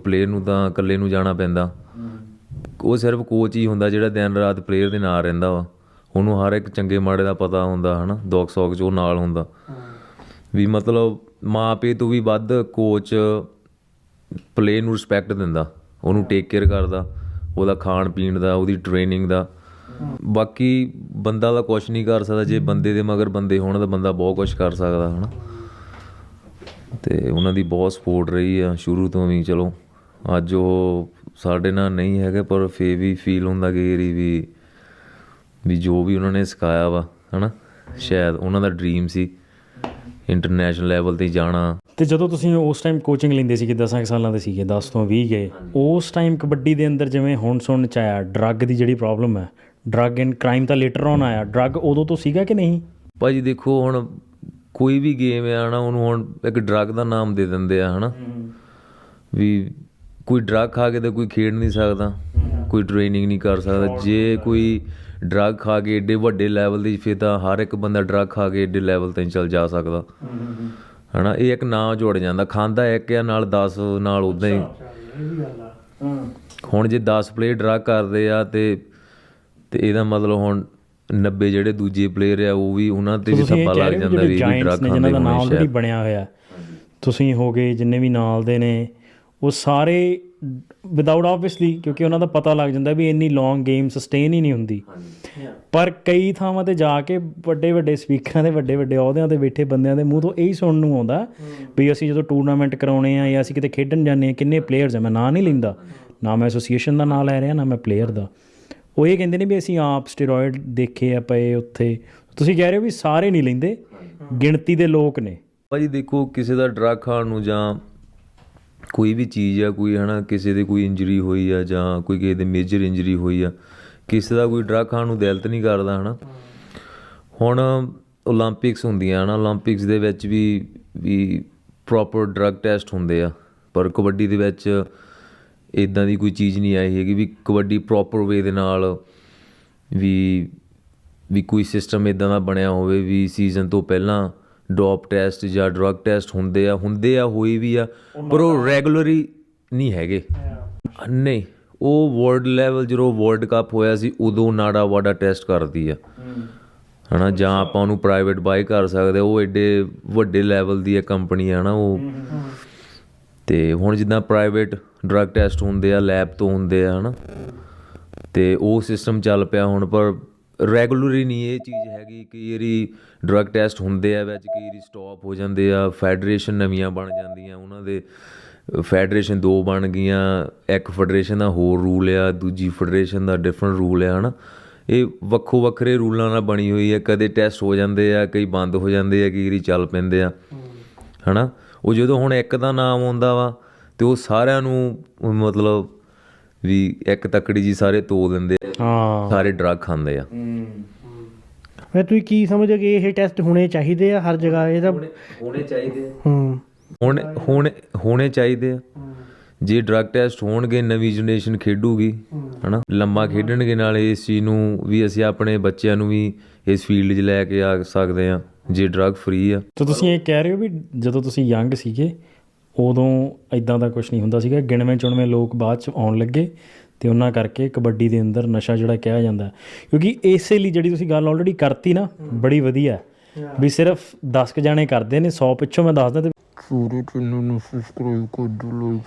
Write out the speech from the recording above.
Player ਨੂੰ ਤਾਂ ਇਕੱਲੇ ਨੂੰ ਜਾਣਾ ਪੈਂਦਾ। ਉਹ ਸਿਰਫ ਕੋਚ ਹੀ ਹੁੰਦਾ ਜਿਹੜਾ ਦਿਨ ਰਾਤ ਪਲੇਅਰ ਦੇ ਨਾਲ ਰਹਿੰਦਾ ਵਾ। ਉਹਨੂੰ ਹਰ ਇੱਕ ਚੰਗੇ ਮਾੜੇ ਦਾ ਪਤਾ ਹੁੰਦਾ, ਹਨਾ? ਦੁੱਖ ਸੁੱਖ 'ਚ ਉਹ ਨਾਲ ਹੁੰਦਾ। ਵੀ ਮਤਲਬ ਮਾਪੇ ਤੋਂ ਵੀ ਵੱਧ ਕੋਚ ਪਲੇਅਰ ਨੂੰ ਰਿਸਪੈਕਟ ਦਿੰਦਾ। ਉਹਨੂੰ ਟੇਕ ਕੇਅਰ ਕਰਦਾ। ਉਹਦਾ ਖਾਣ ਪੀਣ ਦਾ, ਉਹਦੀ ਟ੍ਰੇਨਿੰਗ ਦਾ। ਬਾਕੀ ਬੰਦਾ ਦਾ ਕੁਝ ਨਹੀਂ ਕਰ ਸਕਦਾ। ਜੇ ਬੰਦੇ ਦੇ ਮਗਰ ਬੰਦੇ ਹੋਣ ਤਾਂ ਬੰਦਾ ਬਹੁਤ ਕੁਝ ਕਰ ਸਕਦਾ, ਹਨਾ? ਤੇ ਉਹਨਾਂ ਦੀ ਬਹੁਤ ਸਪੋਰਟ ਰਹੀ ਆ ਸ਼ੁਰੂ ਤੋਂ ਵੀ, ਚਲੋ। ਅੱਜ ਉਹ ਸਾਡੇ ਨਾਲ ਨਹੀਂ ਹੈਗੇ ਪਰ ਫੇ ਵੀ ਫੀਲ ਹੁੰਦਾ ਕਿ ਇਹਦੀ ਵੀ ਵੀ ਜੋ ਵੀ ਉਹਨਾਂ ਨੇ ਸਿਖਾਇਆ ਵਾ ਹਨਾ? ਸ਼ਾਇਦ ਉਹਨਾਂ ਦਾ ਡ੍ਰੀਮ ਸੀ ਇੰਟਰਨੈਸ਼ਨਲ ਲੈਵਲ ਤੇ ਜਾਣਾ। ਤੇ ਜਦੋਂ ਤੁਸੀਂ ਉਸ ਟਾਈਮ ਕੋਚਿੰਗ ਲੈਂਦੇ 10 ਕੁ ਸਾਲਾਂ ਦੇ ਸੀਗੇ 10 ਤੋਂ 20 ਗਏ ਉਸ ਟਾਈਮ ਕਬੱਡੀ ਦੇ ਅੰਦਰ ਜਿਵੇਂ ਹੁਣ ਸੁਣਨ ਚ ਆਇਆ ਡਰੱਗ ਦੀ ਜਿਹੜੀ ਪ੍ਰੋਬਲਮ ਹੈ ਡਰੱਗ ਐਂਡ ਕ੍ਰਾਈਮ ਤਾਂ ਲੇਟਰ ਔਨ ਆਇਆ ਡਰੱਗ ਉਦੋਂ ਤੋਂ ਸੀਗਾ ਕਿ ਨਹੀਂ? ਭਾਜੀ ਦੇਖੋ ਹੁਣ ਕੋਈ ਵੀ ਗੇਮ ਆ ਨਾ ਉਹਨੂੰ ਹੁਣ ਇੱਕ ਡਰੱਗ ਦਾ ਨਾਮ ਦੇ ਦਿੰਦੇ ਆ ਹਨਾ? ਵੀ ਕੋਈ ਡਰੱਗ ਖਾ ਕੇ ਤਾਂ ਕੋਈ ਖੇਡ ਨਹੀਂ ਸਕਦਾ ਕੋਈ ਟ੍ਰੇਨਿੰਗ ਨਹੀਂ ਕਰ ਸਕਦਾ। ਜੇ ਕੋਈ ਡਰੱਗ ਖਾ ਕੇ ਏਡੇ ਵੱਡੇ ਲੈਵਲ ਦੀ ਫਿਰ ਤਾਂ ਹਰ ਇੱਕ ਬੰਦਾ ਡਰੱਗ ਖਾ ਕੇ ਏਡੇ ਲੈਵਲ ਤੇ ਚੱਲ ਜਾ ਸਕਦਾ। ਹਨਾ ਇਹ ਇੱਕ ਨਾਂ ਜੁੜ ਜਾਂਦਾ। ਖਾਂਦਾ ਇੱਕ ਆ ਨਾਲ 10 ਨਾਲ ਉਦਾਂ ਹੀ। ਹੁਣ ਜੇ 10 ਪਲੇਅਰ ਡਰੱਗ ਕਰਦੇ ਆ ਤੇ ਤੇ ਇਹਦਾ ਮਤਲਬ ਹੁਣ 90 ਜਿਹੜੇ ਦੂਜੇ ਪਲੇਅਰ ਆ ਉਹ ਵੀ ਉਹਨਾਂ ਤੇ ਵੀ ਕਹਿ ਲੱਗ ਜਾਂਦਾ ਵੀ ਵੀ ਡਰੱਗ ਨੇ ਖਾਂਦੇ ਜਿਨ੍ਹਾਂ ਦਾ ਨਾਮ ਸ਼ਾਇਦ। ਬਣਿਆ ਹੋਇਆ। ਤੁਸੀਂ ਹੋ ਗਏ ਜਿੰਨੇ ਵੀ ਨਾਲ ਦੇ ਨੇ ਉਹ ਸਾਰੇ ਵਿਦਆਊਟ ਆਬਵੀਅਸਲੀ ਕਿਉਂਕਿ ਉਹਨਾਂ ਦਾ ਪਤਾ ਲੱਗ ਜਾਂਦਾ ਵੀ ਇੰਨੀ ਲੌਂਗ ਗੇਮ ਸਸਟੇਨ ਹੀ ਨਹੀਂ ਹੁੰਦੀ। ਪਰ ਕਈ ਥਾਵਾਂ ਤੇ ਜਾ ਕੇ ਵੱਡੇ ਵੱਡੇ ਸਪੀਕਰਾਂ ਦੇ ਵੱਡੇ ਵੱਡੇ ਅਹੁਦਿਆਂ ਤੇ ਬੈਠੇ ਬੰਦਿਆਂ ਦੇ ਮੂੰਹ ਤੋਂ ਇਹੀ ਸੁਣਨ ਨੂੰ ਆਉਂਦਾ ਵੀ ਅਸੀਂ ਜਦੋਂ ਟੂਰਨਾਮੈਂਟ ਕਰਾਉਣੇ ਆ ਜਾਂ ਅਸੀਂ ਕਿਤੇ ਖੇਡਣ ਜਾਂਦੇ ਆ ਕਿੰਨੇ ਪਲੇਅਰਸ ਆ ਮੈਂ ਨਾਂ ਨਹੀਂ ਲੈਂਦਾ। ਨਾ ਮੈਂ ਐਸੋਸੀਏਸ਼ਨ ਦਾ ਨਾਂ ਲੈ ਰਿਹਾ ਨਾ ਮੈਂ ਪਲੇਅਰ ਦਾ। ਉਹ ਇਹ ਕਹਿੰਦੇ ਨੇ ਵੀ ਅਸੀਂ ਆਪ ਸਟੀਰੋਇਡ ਦੇਖੇ ਆ ਪਏ ਉੱਥੇ। ਤੁਸੀਂ ਕਹਿ ਰਹੇ ਹੋ ਵੀ ਸਾਰੇ ਨਹੀਂ ਲੈਂਦੇ। ਗਿਣਤੀ ਦੇ ਲੋਕ ਨੇ। ਭਾਜੀ ਦੇਖੋ ਕਿਸੇ ਦਾ ਡਰੱਗ ਖਾਣ ਨੂੰ ਜਾਂ ਕੋਈ ਵੀ ਚੀਜ਼ ਆ, ਕੋਈ ਹੈ ਨਾ ਕਿਸੇ ਦੇ ਕੋਈ ਇੰਜਰੀ ਹੋਈ ਆ ਜਾਂ ਕੋਈ ਕਿਸੇ ਦੇ ਮੇਜਰ ਇੰਜਰੀ ਹੋਈ ਆ, ਕਿਸੇ ਦਾ ਕੋਈ ਡਰੱਗ ਖਾਣ ਨੂੰ ਦਿਲ ਨਹੀਂ ਕਰਦਾ ਹੈ ਨਾ ਹੁਣ 올림픽ਸ ਹੁੰਦੀਆਂ ਹਨ 올림픽ਸ ਦੇ ਵਿੱਚ ਵੀ ਵੀ ਪ੍ਰੋਪਰ ਡਰੱਗ ਟੈਸਟ ਹੁੰਦੇ ਆ, ਪਰ ਕਬੱਡੀ ਦੇ ਵਿੱਚ ਇਦਾਂ ਦੀ ਕੋਈ ਚੀਜ਼ ਨਹੀਂ ਆਈ ਹੈਗੀ ਵੀ ਕਬੱਡੀ ਪ੍ਰੋਪਰ ਵੇ ਦੇ ਨਾਲ ਵੀ ਵੀ ਕੋਈ ਸਿਸਟਮ ਇਦਾਂ ਦਾ ਬਣਿਆ ਹੋਵੇ ਵੀ ਸੀਜ਼ਨ ਤੋਂ ਪਹਿਲਾਂ ਡੋਪ ਟੈਸਟ ਜਾਂ ਡਰੱਗ ਟੈਸਟ ਹੁੰਦੇ ਆ ਹੁੰਦੇ ਆ ਹੋਈ ਵੀ ਆ ਪਰ ਉਹ ਰੈਗੂਲਰੀ ਨਹੀਂ ਹੈਗੇ। ਨਹੀਂ ਉਹ ਵਰਲਡ ਲੈਵਲ ਜਦੋਂ ਵਰਲਡ ਕੱਪ ਹੋਇਆ ਸੀ ਉਦੋਂ ਨਾੜਾ ਵਾਡਾ ਟੈਸਟ ਕਰਦੀ ਆ। ਹਨਾ ਜਾਂ ਆਪਾਂ ਉਹਨੂੰ ਪ੍ਰਾਈਵੇਟ ਬਾਈ ਕਰ ਸਕਦੇ ਉਹ ਐਡੇ ਵੱਡੇ ਲੈਵਲ ਦੀ ਹੈ ਕੰਪਨੀ ਆ ਨਾ ਉਹ। ਤੇ ਹੁਣ ਜਿੱਦਾਂ ਪ੍ਰਾਈਵੇਟ ਡਰੱਗ ਟੈਸਟ ਹੁੰਦੇ ਆ ਲੈਬ ਤੋਂ ਹੁੰਦੇ ਆ ਹਨਾ। ਤੇ ਉਹ ਸਿਸਟਮ ਚੱਲ ਪਿਆ ਹੁਣ ਪਰ ਰੈਗੂਲਰੀ ਨਹੀਂ ਇਹ ਚੀਜ਼ ਹੈਗੀ ਕਿ ਇਹਦੀ ਡਰੱਗ ਟੈਸਟ ਹੁੰਦੇ ਆ ਵਿੱਚ ਕਈ ਵਾਰੀ ਸਟਾਪ ਹੋ ਜਾਂਦੇ ਆ ਫੈਡਰੇਸ਼ਨ ਨਵੀਆਂ ਬਣ ਜਾਂਦੀਆਂ, ਉਹਨਾਂ ਦੇ ਫੈਡਰੇਸ਼ਨ ਦੋ ਬਣ ਗਈਆਂ, ਇੱਕ ਫੈਡਰੇਸ਼ਨ ਦਾ ਹੋਰ ਰੂਲ ਆ, ਦੂਜੀ ਫੈਡਰੇਸ਼ਨ ਦਾ ਡਿਫਰੈਂਟ ਰੂਲ ਆ, ਹਨਾ? ਇਹ ਵੱਖੋ ਵੱਖਰੇ ਰੂਲਾਂ ਨਾਲ ਬਣੀ ਹੋਈ ਹੈ ਕਦੇ ਟੈਸਟ ਹੋ ਜਾਂਦੇ ਆ, ਕਈ ਬੰਦ ਹੋ ਜਾਂਦੇ ਆ, ਕਈ ਵਾਰੀ ਚੱਲ ਪੈਂਦੇ ਆ, ਹਨਾ? ਉਹ ਜਦੋਂ ਹੁਣ ਇੱਕ ਦਾ ਨਾਮ ਆਉਂਦਾ ਵਾ, ਤੇ ਉਹ ਸਾਰਿਆਂ ਨੂੰ ਮਤਲਬ ਵੀ ਇੱਕ ਤੱਕੜੀ ਜੀ ਸਾਰੇ ਤੋ ਦਿੰਦੇ ਆ ਹਾਂ। ਸਾਰੇ ਡਰੱਗ ਖਾਂਦੇ ਆ। ਮੈਂ ਤੁਸੀਂ ਕੀ ਸਮਝੋਗੇ ਇਹ ਟੈਸਟ ਹੋਣੇ ਚਾਹੀਦੇ ਆ ਹਰ ਜਗ੍ਹਾ? ਇਹਦਾ ਹੋਣੇ ਚਾਹੀਦੇ ਆ। ਹੂੰ। ਹੋਣੇ ਹੋਣੇ ਹੋਣੇ ਚਾਹੀਦੇ ਆ। ਜੇ ਡਰੱਗ ਟੈਸਟ ਹੋਣਗੇ ਨਵੀਂ ਜਨਰੇਸ਼ਨ ਖੇਡੂਗੀ ਹਨਾ? ਲੰਮਾ ਖੇਡਣਗੇ ਨਾਲ ਇਸ ਚੀਜ਼ ਨੂੰ ਵੀ ਅਸੀਂ ਆਪਣੇ ਬੱਚਿਆਂ ਨੂੰ ਵੀ ਇਸ ਫੀਲਡ 'ਚ ਲੈ ਕੇ ਆ ਸਕਦੇ ਆ ਜੇ ਡਰੱਗ ਫ੍ਰੀ ਆ। ਤਾਂ ਤੁਸੀਂ ਇਹ ਕਹਿ ਰਹੇ ਹੋ ਵੀ ਜਦੋਂ ਤੁਸੀਂ ਯੰਗ ਸੀਗੇ ਉਦੋਂ ਇਦਾਂ ਦਾ ਕੁਝ ਨਹੀਂ ਹੁੰਦਾ ਸੀਗਾ ਗਿਣਵੇਂ ਚੁਣਵੇਂ ਲੋਕ ਬਾਅਦ ਚ ਆਉਣ ਲੱਗੇ ਤੇ ਉਹਨਾਂ ਕਰਕੇ ਕਬੱਡੀ ਦੇ ਅੰਦਰ ਨਸ਼ਾ ਜਿਹੜਾ ਕਿਹਾ ਜਾਂਦਾ। ਕਿਉਂਕਿ ਇਸੇ ਲਈ ਜਿਹੜੀ ਤੁਸੀਂ ਗੱਲ ਆਲਰੇਡੀ ਕਰਤੀ ਨਾ ਬੜੀ ਵਧੀਆ। ਵੀ ਸਿਰਫ 10 ਕ ਜਾਣੇ ਕਰਦੇ ਨੇ 100 ਪਿੱਛੋਂ ਮੈਂ ਦੱਸਦਾ ਤੇ ਪੂਰੇ ਚੈਨਲ ਨੂੰ ਸਬਸਕ੍ਰਾਈਬ ਕਰ ਦਿਓ ਲਾਈਕ